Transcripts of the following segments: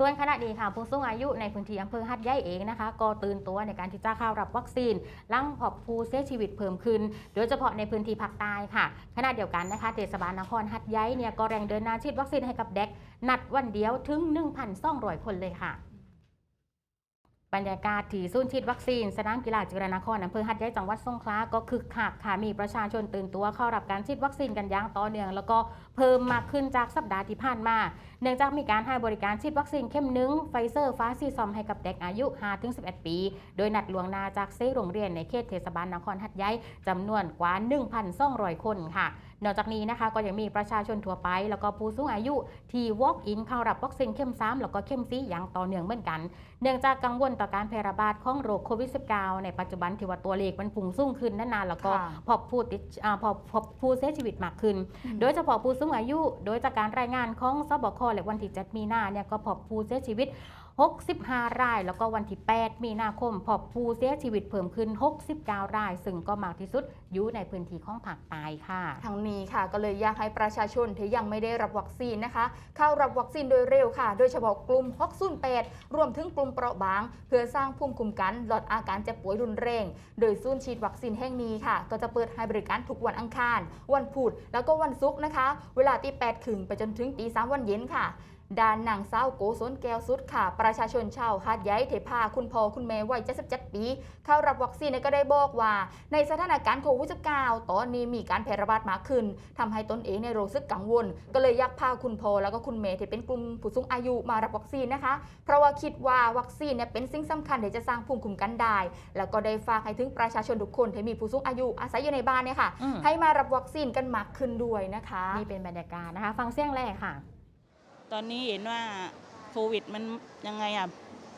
ส่วนขณะนี้ค่ะผู้สูงอายุในพื้นที่อำเภอหัดใหญ่เองนะคะ ก็ตื่นตัวในการที่จะเข้ารับวัคซีนลังพบผู้เสียชีวิตเพิ่มขึ้น โดยเฉพาะในพื้นที่ภาคใต้ค่ะ ขณะเดียวกันนะคะเทศบาลนครหัดใหญ่เนี่ยก็แรงเดินหน้าฉีดวัคซีนให้กับเด็กนัดวันเดียวถึง 1,200 คนเลยค่ะ บรรยากาศที่ศูนย์ฉีดวัคซีน สนามกีฬาจิรนครอำเภอหัดใหญ่จังหวัดสงขลาก็คึกคักค่ะมีประชาชนตื่นตัวเข้ารับการฉีดวัคซีนกันอย่างต่อเนื่อง แล้วก็เพิ่มมากขึ้นจากสัปดาห์ที่ผ่านมา เนื่องจากมีการให้บริการฉีดวัคซีนเข้มหนึ่งไฟเซอร์ฟ้าซีซอมให้กับเด็กอายุ 5-11 ปี โดยนัดลวงนาจากเซโรงเรียนในเขตเทศบาลนครหัดใหญ่จำนวนกว่า 1,200 คนค่ะ นอกจากนี้นะคะก็ยังมีประชาชนทั่วไป แล้วก็ผู้สูงอายุที่ walk in เข้ารับวัคซีนเข้ม3แล้วก็เข้มซีอย่างต่อเนื่องเหมือนกัน เนื่องจากกังวลต่อการแพร่ระบาดของโรคโควิด -19 ในปัจจุบันที่ว่าตัวเลขมันพุ่งสูงขึ้นนานๆแล้วก็ค่ะพบผู้ติดอ่าพบพบผู้เสียชีวิตมากขึ้น โดยเฉพาะผู้สูงอายุ โดยจากการรายงานของสบคและวันที่7มีนาเนี่ยก็พบผู้เสียชีวิต 65 ราย แล้วก็วันที่ 8 มีนาคม พบผู้เสียชีวิตเพิ่มขึ้น 69 ราย ซึ่งก็มากที่สุดอยู่ในพื้นที่ของภาคใต้ค่ะ ทั้งนี้ค่ะ ก็เลยอยากให้ประชาชนที่ยังไม่ได้รับวัคซีนนะคะ เข้ารับวัคซีนโดยเร็วค่ะ โดยเฉพาะกลุ่ม608รวมถึงกลุ่มเปราะบาง เพื่อสร้างภูมิคุ้มกันลดอาการเจ็บป่วยรุนแรง โดยศูนย์ฉีดวัคซีนแห่งนี้ค่ะ ก็จะเปิดให้บริการทุกวันอังคาร วันพุธแล้วก็วันศุกร์นะคะ เวลาที่8ถึงไปจนถึงตี3วันเย็นค่ะ ด้านนางสาวโกศลแก้วสุดค่ะ ประชาชนชาวหาดใหญ่เทพาคุณพ่อคุณแม่วัย77ปี เข้ารับวัคซีนเนี่ยก็ได้บอกว่า ในสถานการณ์โควิด -19 ตอนนี้มีการแพร่ระบาดมากขึ้นทำให้ตนเองในยรู้สึกกังวล ก็เลยอยากพาคุณพ่อแล้วก็คุณแม่ที่เป็นกลุ่มผู้สูงอายุมารับวัคซีนนะคะ เพราะว่าคิดว่าวัคซีนเนี่ยเป็นสิ่งสำคัญที่จะสร้างภูมิคุ้มกันได้ แล้วก็ได้ฝากให้ถึงประชาชนทุกคนที่มีผู้สูงอายุอาศัยอยู่ในบ้านเนี่ยค่ะอืมให้มารับวัคซีนกันมากขึ้นด้วยนะคะ นี่เป็นบรรยากาศนะคะ ฟังเสียงแรกค่ะ ตอนนี้เห็นว่าโควิดมันยังไงอะ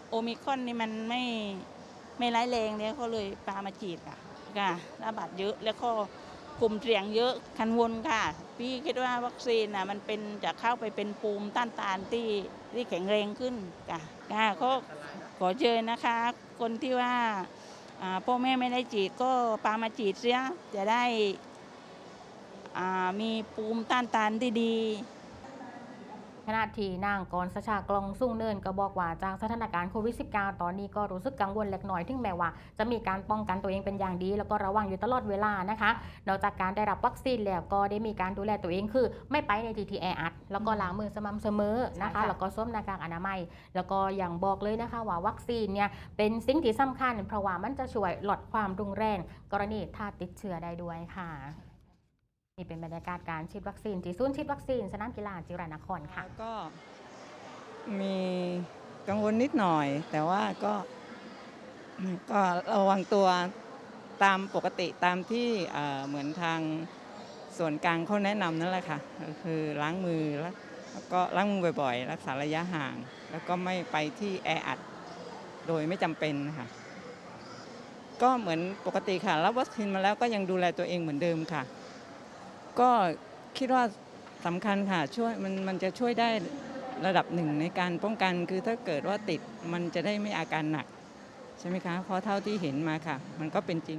โอมิคอนนี่มันไม่ไม่ร้ายแรงเนี่ยเขาเลยปามาฉีดค่ะค่ะระบาดเยอะแล้วก็กลุ่มเสี่ยงเยอะคันวนค่ะ พี่คิดว่าวัคซีนน่ะมันเป็นจะเข้าไปเป็นภูมิต้านทานที่ที่แข็งแรงขึ้นค่ะค่ะก็ขอเชิญนะคะ คนที่ว่าพ่อแม่ไม่ได้ฉีดก็ปามาฉีดเสียจะได้มีภูมิต้านทานที่ดี ณะที่นางกรสชากลองสุ่งเนินก็บอกว่าจากสถานการณ์โควิด -19 ตอนนี้ก็รู้สึกกังวลเล็กน้อยถึงแม้ว่า จะมีการป้องกันตัวเองเป็นอย่างดี แล้วก็ระวังอยู่ตลอดเวลานะคะนอกจากการได้รับวัคซีนแล้วก็ได้มีการดูแลตัวเองคือ ไม่ไปในที่ที่แออัดแล้วก็ล้างมือสม่ำเสมอนะคะแล้วก็สวมหน้ากากอนามัย แล้วก็อย่างบอกเลยนะคะว่าวัคซีนเนี่ยเป็นสิ่งที่สำคัญเพราะว่ามันจะช่วยลดความรุนแรง กรณีถ้าติดเชื้อได้ด้วยค่ะ นี่เป็นบรรยากาศการฉีดวัคซีนที่ศูนฉีดวัคซีนสนามกีฬาจิรานครค่ะ ก็มีกังวลนิดหน่อย แต่ว่าก็ก็ระวังตัวตามปกติตามที่เหมือนทางส่วนกลางเขาแนะนำนั่นแหละค่ะคือล้างมือแล้วแล้วก็ล้างมือบ่อยๆ รักษาระยะห่าง แล้วก็ไม่ไปที่แออัดโดยไม่จำเป็นค่ะ ก็เหมือนปกติค่ะ รับวัคซีนมาแล้วก็ยังดูแลตัวเองเหมือนเดิมค่ะ ก็คิดว่าสำคัญค่ะช่วยมันมันจะช่วยได้ระดับหนึ่งในการป้องกัน คือถ้าเกิดว่าติดมันจะได้ไม่อาการหนัก ใช่ไหมคะ เพราะเท่าที่เห็นมาค่ะ มันก็เป็นจริง